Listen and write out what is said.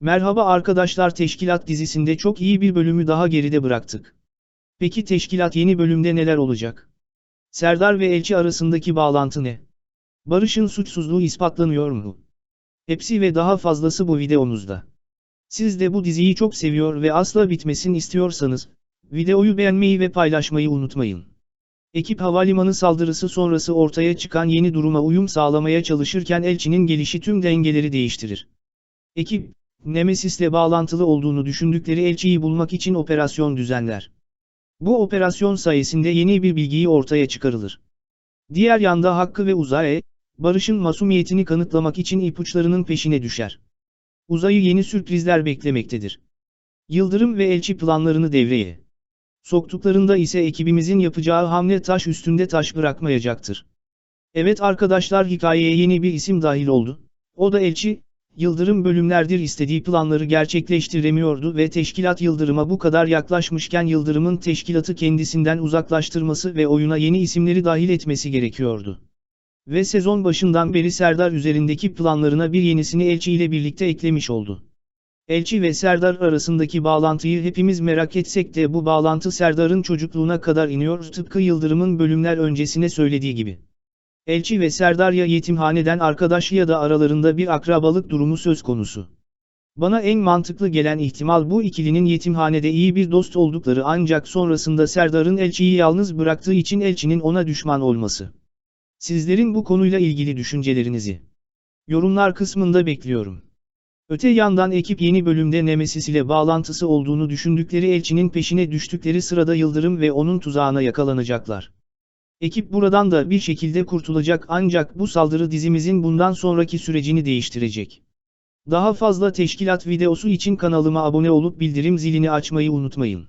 Merhaba arkadaşlar Teşkilat dizisinde çok iyi bir bölümü daha geride bıraktık. Peki Teşkilat yeni bölümde neler olacak? Serdar ve Elçi arasındaki bağlantı ne? Barış'ın suçsuzluğu ispatlanıyor mu? Hepsi ve daha fazlası bu videomuzda. Siz de bu diziyi çok seviyor ve asla bitmesin istiyorsanız, videoyu beğenmeyi ve paylaşmayı unutmayın. Ekip havalimanı saldırısı sonrası ortaya çıkan yeni duruma uyum sağlamaya çalışırken Elçi'nin gelişi tüm dengeleri değiştirir. Ekip, Nemesis'le bağlantılı olduğunu düşündükleri elçiyi bulmak için operasyon düzenler. Bu operasyon sayesinde yeni bir bilgiyi ortaya çıkarılır. Diğer yanda Hakkı ve Uzay'e, Barış'ın masumiyetini kanıtlamak için ipuçlarının peşine düşer. Uzay'ı yeni sürprizler beklemektedir. Yıldırım ve elçi planlarını devreye soktuklarında ise ekibimizin yapacağı hamle taş üstünde taş bırakmayacaktır. Evet arkadaşlar hikayeye yeni bir isim dahil oldu. O da elçi, Yıldırım bölümlerdir istediği planları gerçekleştiremiyordu ve teşkilat Yıldırım'a bu kadar yaklaşmışken Yıldırım'ın teşkilatı kendisinden uzaklaştırması ve oyuna yeni isimleri dahil etmesi gerekiyordu. Ve sezon başından beri Serdar üzerindeki planlarına bir yenisini Elçi ile birlikte eklemiş oldu. Elçi ve Serdar arasındaki bağlantıyı hepimiz merak etsek de bu bağlantı Serdar'ın çocukluğuna kadar iniyor tıpkı Yıldırım'ın bölümler öncesine söylediği gibi. Elçi ve Serdar ya yetimhaneden arkadaş ya da aralarında bir akrabalık durumu söz konusu. Bana en mantıklı gelen ihtimal bu ikilinin yetimhanede iyi bir dost oldukları ancak sonrasında Serdar'ın Elçi'yi yalnız bıraktığı için Elçi'nin ona düşman olması. Sizlerin bu konuyla ilgili düşüncelerinizi yorumlar kısmında bekliyorum. Öte yandan ekip yeni bölümde Nemesis ile bağlantısı olduğunu düşündükleri Elçi'nin peşine düştükleri sırada Yıldırım ve onun tuzağına yakalanacaklar. Ekip buradan da bir şekilde kurtulacak ancak bu saldırı dizimizin bundan sonraki sürecini değiştirecek. Daha fazla teşkilat videosu için kanalıma abone olup bildirim zilini açmayı unutmayın.